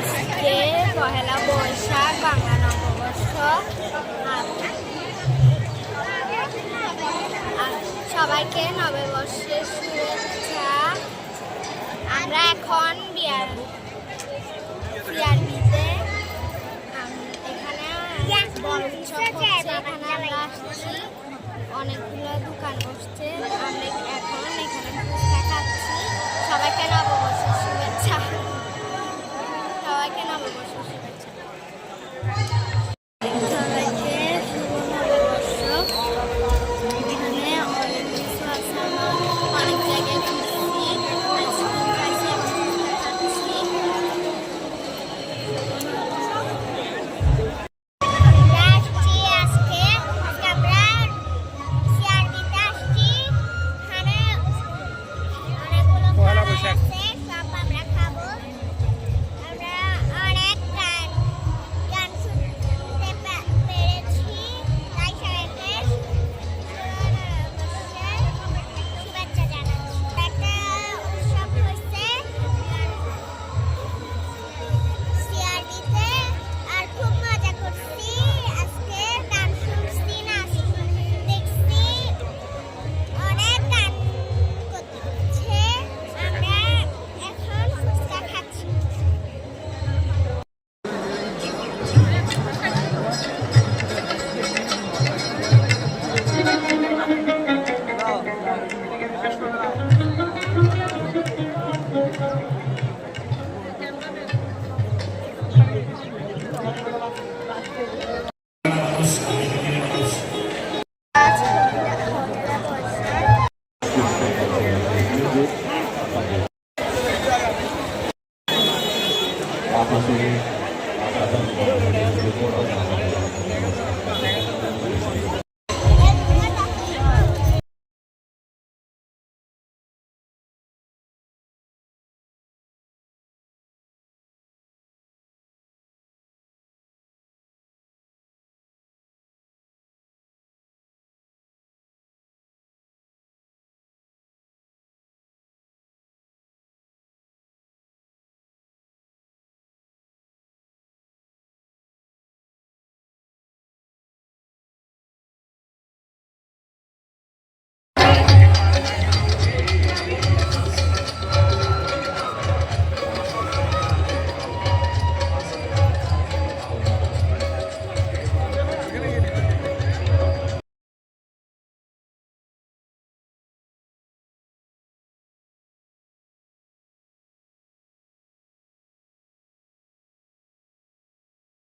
আজকে পহেলা বৈশাখ, বাংলা নববর্ষ। সবাইকে নববর্ষের শুভেচ্ছা। আমরা এখন বিয়ার বিয়ারবিতে এখানে বড় উৎসব হচ্ছে, এখানে আমরা আসছি। অনেকগুলো দোকান বসছে। আমরা এখন এখানে পাশাপাশি